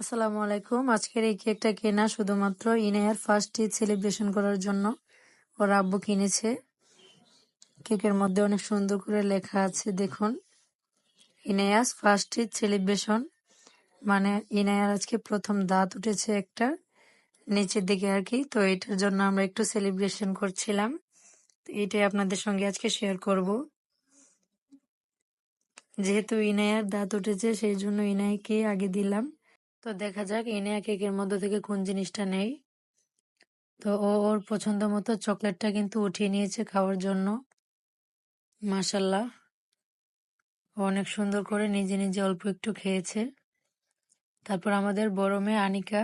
আসসালামু আলাইকুম। আজকের এই কেকটা কেনা শুধুমাত্র ইনায়ার ফার্স্ট ঈদ সেলিব্রেশন করার জন্য। ওর আব্বু কিনেছে। কেকের মধ্যে অনেক সুন্দর করে লেখা আছে, দেখুন। ইনায়াস ফার্স্ট ঈদ সেলিব্রেশন মানে ইনায়ার আজকে প্রথম দাঁত উঠেছে একটা। নিচের দিকে আর কি। তো এটার জন্য আমরা একটু সেলিব্রেশন করছিলাম। তো এটাই আপনাদের সঙ্গে আজকে শেয়ার করব। যেহেতু ইনায়ার দাঁত উঠেছে, সেই জন্য ইনায়কে আগে দিলাম। তো দেখা যাক ইনিয়া কেকের মধ্যে থেকে কোন জিনিসটা নেই। তো ও, ওর পছন্দ মতো চকলেটটা কিন্তু উঠিয়ে নিয়েছে খাওয়ার জন্য। মাসাল্লাহ অনেক সুন্দর করে নিজে নিজে অল্প একটু খেয়েছে। তারপর আমাদের বড় মেয়ে আনিকা,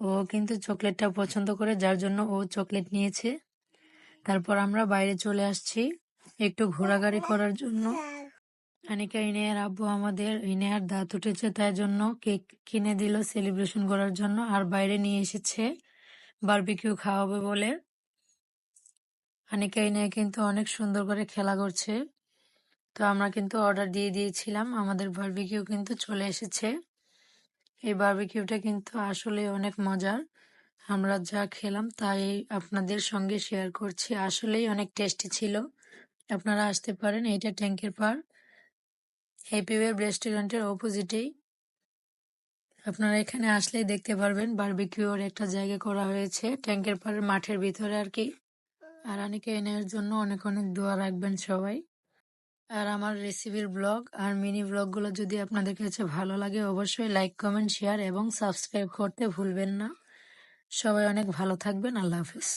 ও কিন্তু চকলেটটা পছন্দ করে যার জন্য ও চকলেট নিয়েছে। তারপর আমরা বাইরে চলে আসছি একটু ঘোরাঘুরি করার জন্য। আনিকা ইনেয়ার আব্বু আমাদের ইনেয়ার দাঁত উঠেছে, তাই জন্য কেক কিনে দিল সেলিব্রেশন করার জন্য। আর বাইরে নিয়ে এসেছে বারবিকিউ খাওয়াবে বলে। আনিকা ইনেয়া কিন্তু অনেক সুন্দর করে খেলা করছে। তো আমরা কিন্তু অর্ডার দিয়ে দিয়েছিলাম, আমাদের বারবিকিউ কিন্তু চলে এসেছে। এই বারবিকিউটা কিন্তু আসলে অনেক মজার। আমরা যা খেলাম তাই আপনাদের সঙ্গে শেয়ার করছি। আসলেই অনেক টেস্টি ছিল। আপনারা আসতে পারেন, এইটা ট্যাঙ্কের পার হ্যাপি ওয়েব রেস্টুরেন্টের অপোজিটেই আপনারা এখানে আসলেই দেখতে পারবেন বারবিকিউর একটা জায়গা করা হয়েছে। ট্যাঙ্কের পাড়ের মাঠের ভিতরে আর কি। আর অনেকে এনের জন্য অনেক অনেক দোয়া রাখবেন সবাই। আর আমার রেসিপির ব্লগ আর মিনি ব্লগগুলো যদি আপনাদের কাছে ভালো লাগে, অবশ্যই লাইক কমেন্ট শেয়ার এবং সাবস্ক্রাইব করতে ভুলবেন না। সবাই অনেক ভালো থাকবেন। আল্লাহ হাফিজ।